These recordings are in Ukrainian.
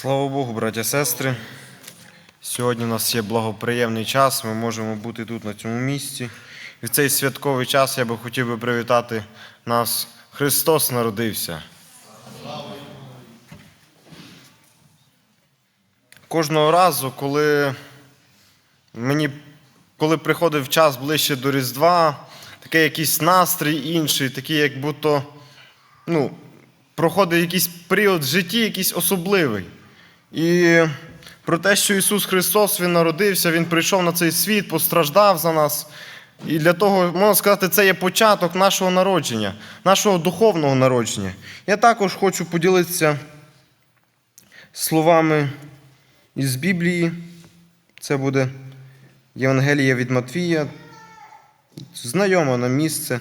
Слава Богу, браття сестри. Сьогодні у нас є благоприємний час, ми можемо бути тут, на цьому місці. І в цей святковий час я би хотів би привітати нас. Христос народився. Кожного разу, коли мені коли приходив час ближче до Різдва, такий якийсь настрій інший, такий, як будто ну, проходить якийсь період в житті, якийсь особливий. І про те, що Ісус Христос Він народився, Він прийшов на цей світ, постраждав за нас. І для того, можна сказати, це є початок нашого народження, нашого духовного народження. Я також хочу поділитися словами із Біблії. Це буде Євангелія від Матвія, знайоме нам місце,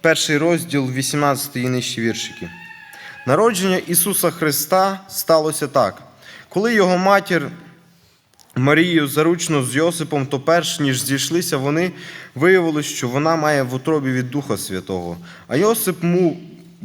перший розділ, 18 і нижчі віршики. Народження Ісуса Христа сталося так. Коли його матір Марію заручно з Йосипом, то перш ніж зійшлися вони, виявилось, що вона має в утробі від Духа Святого. А Йосип, му,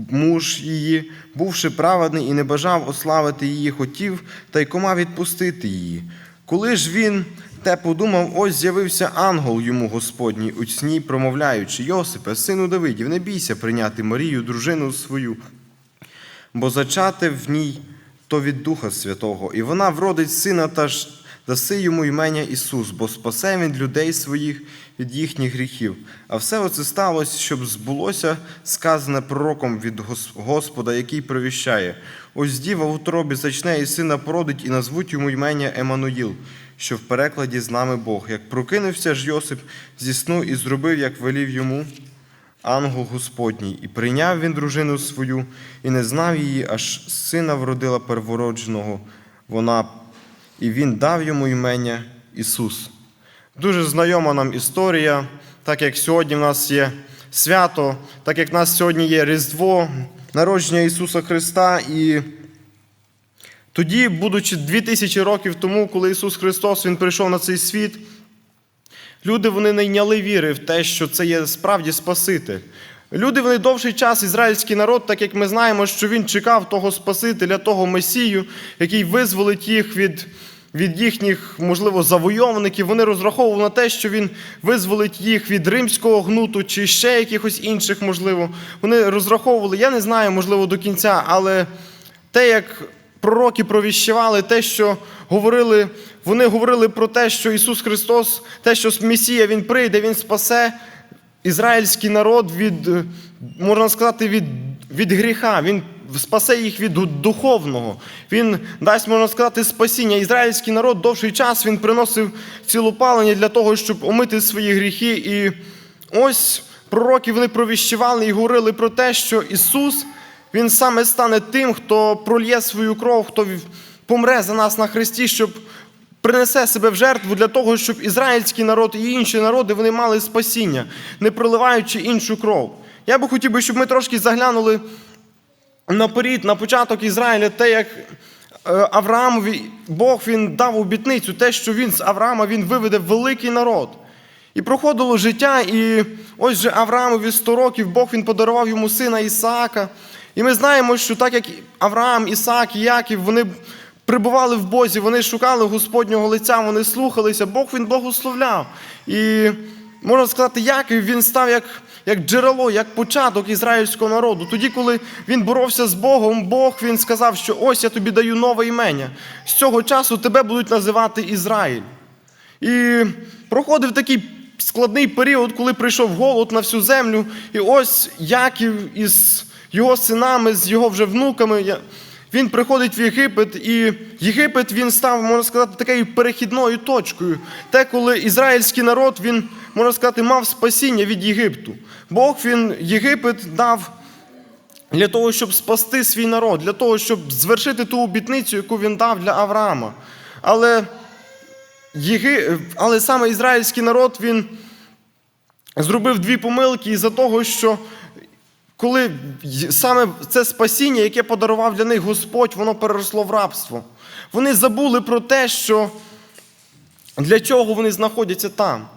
муж її, бувши праведний і не бажав ославити її, хотів тайкома відпустити її. Коли ж він те подумав, ось з'явився ангел йому Господній у сні, промовляючи: Йосипе, сину Давидів, не бійся прийняти Марію, дружину свою, бо зачати в ній то від Духа Святого, і вона вродить сина та ж даси йому імення Ісус, бо спасе він людей своїх від їхніх гріхів. А все оце сталося, щоб збулося сказане пророком від Господа, який провіщає: ось діва в утробі зачне і сина породить, і назвуть йому імення Еммануїл, що в перекладі з нами Бог. Як прокинувся ж Йосип зі сну і зробив, як велів йому ангел Господній, і прийняв він дружину свою, і не знав її, аж сина вродила первородженого вона, і він дав йому імення Ісус. Дуже знайома нам історія, так як сьогодні в нас є свято, так як в нас сьогодні є Різдво, народження Ісуса Христа. І тоді, будучи 2000 років тому, коли Ісус Христос Він прийшов на цей світ, Люди вони не йняли віри в те, що це є справді Спаситель. Люди вони довший час, ізраїльський народ, так як ми знаємо, що він чекав того Спасителя, того Месію, який визволить їх від, від їхніх, можливо, завойовників. Вони розраховували на те, що він визволить їх від римського гнуту чи ще якихось інших, можливо. Вони розраховували, я не знаю, можливо, до кінця, але те, як пророки провіщували, те, що говорили, вони говорили про те, що Ісус Христос, те, що Месія Він прийде, Він спасе ізраїльський народ від, е, можна сказати, від, від гріха. Він спасе їх від духовного. Він дасть, можна сказати, спасіння. Ізраїльський народ довший час він приносив цілопалення для того, щоб омити свої гріхи. І ось пророки вони провіщували і говорили про те, що Ісус. Він саме стане тим, хто прольє свою кров, хто помре за нас на Христі, щоб принесе себе в жертву для того, щоб ізраїльський народ і інші народи вони мали спасіння, не проливаючи іншу кров. Я би хотів би, щоб ми трошки заглянули наперед, на початок Ізраїля, те, як е, Авраамові Бог він дав обітницю, те, що він з Авраама він виведе великий народ. І проходило життя, і ось же Авраамові 100 років Бог він подарував йому сина Ісаака. І ми знаємо, що так як Авраам, Ісаак Яків, вони прибували в Бозі, вони шукали Господнього лиця, вони слухалися, Бог він благословляв. І можна сказати, Яків він став як, як джерело, як початок ізраїльського народу. Тоді, коли він боровся з Богом, Бог він сказав, що ось я тобі даю нове імення. З цього часу тебе будуть називати Ізраїль. І проходив такий складний період, коли прийшов голод на всю землю. І ось Яків із його синами, з його вже внуками, він приходить в Єгипет, і Єгипет він став, можна сказати, такою перехідною точкою. Те, коли ізраїльський народ, він, можна сказати, мав спасіння від Єгипту. Бог він Єгипет дав для того, щоб спасти свій народ, для того, щоб звершити ту обітницю, яку він дав для Авраама. Але Єги... Але саме ізраїльський народ він зробив дві помилки із-за того, що коли саме це спасіння, яке подарував для них Господь, воно переросло в рабство. Вони забули про те, що для чого вони знаходяться там.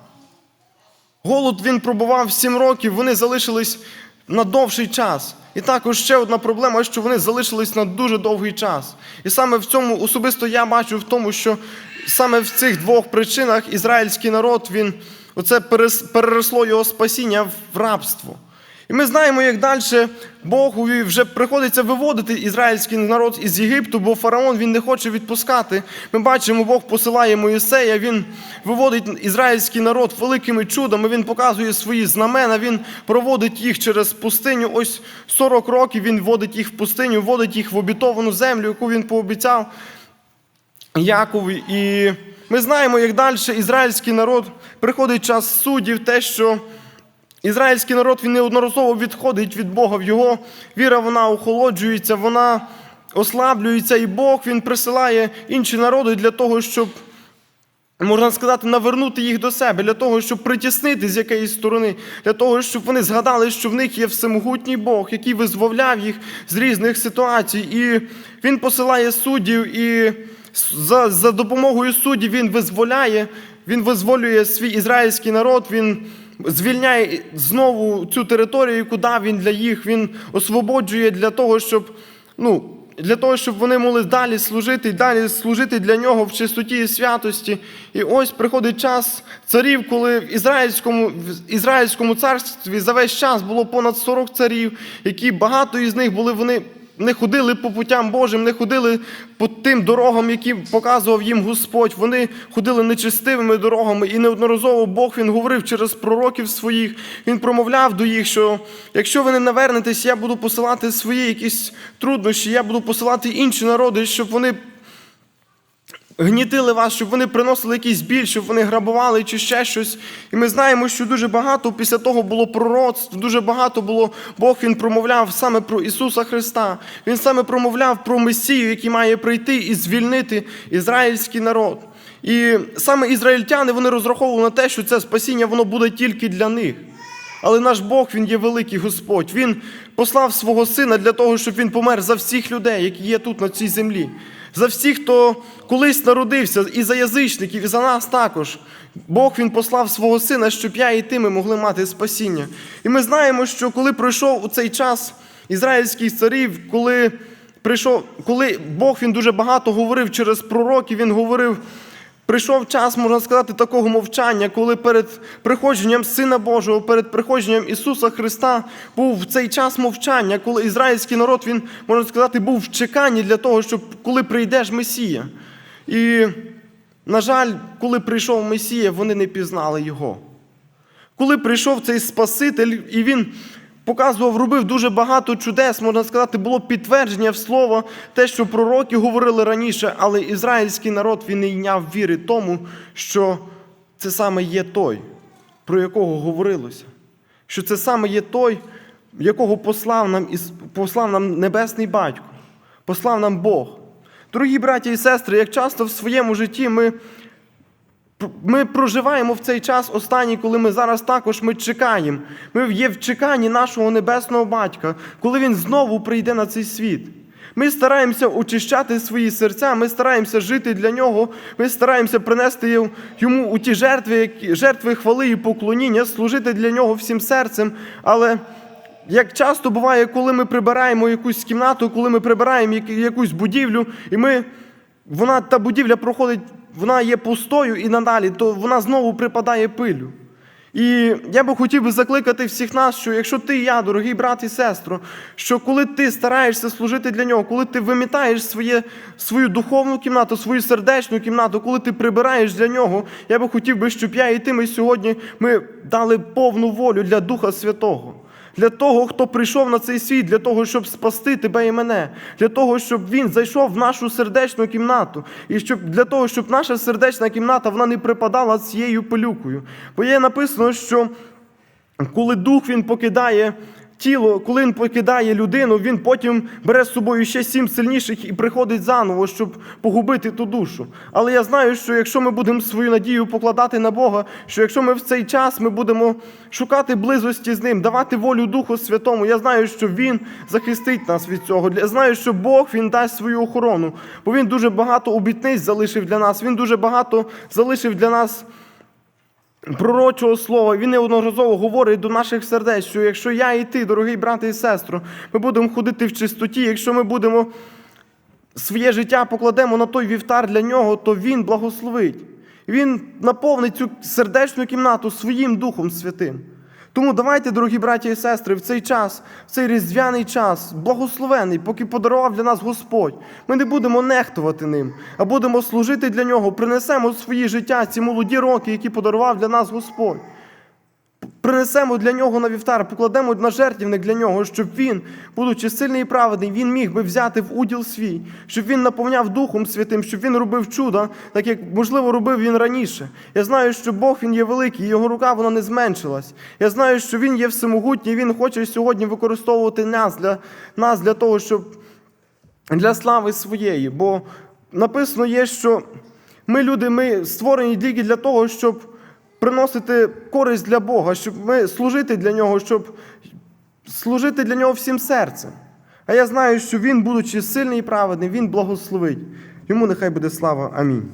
Голод він пробував сім років, вони залишились на довший час. І також ще одна проблема, що вони залишились на дуже довгий час. І саме в цьому особисто я бачу в тому, що саме в цих двох причинах ізраїльський народ він оце переросло його спасіння в рабство. І ми знаємо, як далі Богові вже приходиться виводити ізраїльський народ із Єгипту, бо фараон він не хоче відпускати. Ми бачимо, Бог посилає Моїсея, він виводить ізраїльський народ великими чудами, він показує свої знамена, він проводить їх через пустиню. Ось 40 років він вводить їх в пустиню, вводить їх в обітовану землю, яку він пообіцяв Якові. І ми знаємо, як далі ізраїльський народ приходить час суддів, те, що ізраїльський народ він неодноразово відходить від Бога. В його віра вона охолоджується, вона ослаблюється, і Бог він присилає інші народи для того, щоб. Можна сказати, навернути їх до себе для того, щоб притіснити з якоїсь сторони, для того, щоб вони згадали, що в них є всемогутній Бог, який визволяв їх з різних ситуацій. І він посилає суддів, і за, за допомогою суддів він визволяє, він визволює свій ізраїльський народ, він звільняє знову цю територію, яку дав він для їх, він освободжує для того, щоб. ну, для того, щоб вони могли далі служити, і далі служити для нього в чистоті і святості. І ось приходить час царів, коли в ізраїльському, в ізраїльському царстві за весь час було понад 40 царів, які багато із них були вони. Не ходили по путям Божим, не ходили по тим дорогам, які показував їм Господь. Вони ходили нечистивими дорогами, і неодноразово Бог він говорив через пророків своїх. Він промовляв до їх, що якщо ви не навернетесь, я буду посилати свої якісь труднощі, я буду посилати інші народи, щоб вони гнітили вас, щоб вони приносили якийсь біль, щоб вони грабували чи ще щось. І ми знаємо, що дуже багато після того було пророцтв, дуже багато було Бог він промовляв саме про Ісуса Христа. Він саме промовляв про Месію, який має прийти і звільнити ізраїльський народ. І саме ізраїльтяни вони розраховували на те, що це спасіння воно буде тільки для них. Але наш Бог, Він є великий Господь. Він послав свого сина для того, щоб він помер за всіх людей, які є тут на цій землі. За всіх, хто колись народився, і за язичників, і за нас також. Бог Він послав свого сина, щоб я і ти ми могли мати спасіння. І ми знаємо, що коли пройшов у цей час ізраїльських царів, коли прийшов, коли Бог він дуже багато говорив через пророків, він говорив. Прийшов час, можна сказати, такого мовчання, коли перед приходженням Сина Божого, перед приходженням Ісуса Христа був цей час мовчання, коли ізраїльський народ, він, можна сказати, був в чеканні для того, щоб коли прийде ж Месія. І, на жаль, коли прийшов Месія, вони не пізнали Його. Коли прийшов цей Спаситель, і він показував, робив дуже багато чудес, можна сказати, було підтвердження в слово, те, що пророки говорили раніше, але ізраїльський народ він не йняв віри тому, що це саме є той, про якого говорилося. Що це саме є той, якого послав нам, послав нам Небесний Батько, послав нам Бог. Дорогі браті і сестри, як часто в своєму житті ми ми проживаємо в цей час останній, коли ми зараз також ми чекаємо. Ми є в чеканні нашого небесного батька, коли він знову прийде на цей світ. Ми стараємося очищати свої серця, ми стараємося жити для нього, ми стараємося принести йому у ті жертви, жертви хвали і поклоніння, служити для нього всім серцем. Але як часто буває, коли ми прибираємо якусь кімнату, коли ми прибираємо якусь будівлю, і ми вона та будівля проходить, вона є пустою і надалі, то вона знову припадає пилю. І я би хотів би закликати всіх нас, що якщо ти, і я, дорогий брат і сестро, що коли ти стараєшся служити для нього, коли ти вимітаєш своє, свою духовну кімнату, свою сердечну кімнату, коли ти прибираєш для нього, я би хотів би, щоб я і ти ми сьогодні ми дали повну волю для Духа Святого для того, хто прийшов на цей світ, для того, щоб спасти тебе і мене, для того, щоб він зайшов в нашу сердечну кімнату, і щоб для того, щоб наша сердечна кімната вона не припадала цією пилюкою. Бо є написано, що коли дух він покидає тіло, коли він покидає людину, він потім бере з собою ще сім сильніших і приходить заново, щоб погубити ту душу. Але я знаю, що якщо ми будемо свою надію покладати на Бога, що якщо ми в цей час ми будемо шукати близості з ним, давати волю Духу Святому, я знаю, що Він захистить нас від цього. Я знаю, що Бог він дасть свою охорону, бо він дуже багато обітниць залишив для нас. Він дуже багато залишив для нас пророчого слова, він неодноразово говорить до наших сердець, що якщо я і ти, дорогий брати і сестру, ми будемо ходити в чистоті, якщо ми будемо своє життя покладемо на той вівтар для нього, то він благословить. Він наповнить цю сердечну кімнату своїм Духом Святим. Тому давайте, дорогі браті і сестри, в цей час, в цей різдвяний час, благословений, поки подарував для нас Господь, ми не будемо нехтувати ним, а будемо служити для нього, принесемо свої життя ці молоді роки, які подарував для нас Господь. Принесемо для нього на вівтар, покладемо на жертвівник для нього, щоб він, будучи сильний і праведний, він міг би взяти в уділ свій, щоб він наповняв Духом Святим, щоб він робив чуда, так як, можливо, робив він раніше. Я знаю, що Бог він є великий, його рука вона не зменшилась. Я знаю, що він є всемогутній, він хоче сьогодні використовувати нас для, нас для того, щоб для слави своєї. Бо написано є, що ми люди, ми створені тільки для того, щоб приносити користь для Бога, щоб ми служити для нього, щоб служити для нього всім серцем. А я знаю, що він, будучи сильний і праведний, він благословить. Йому нехай буде слава. Амінь.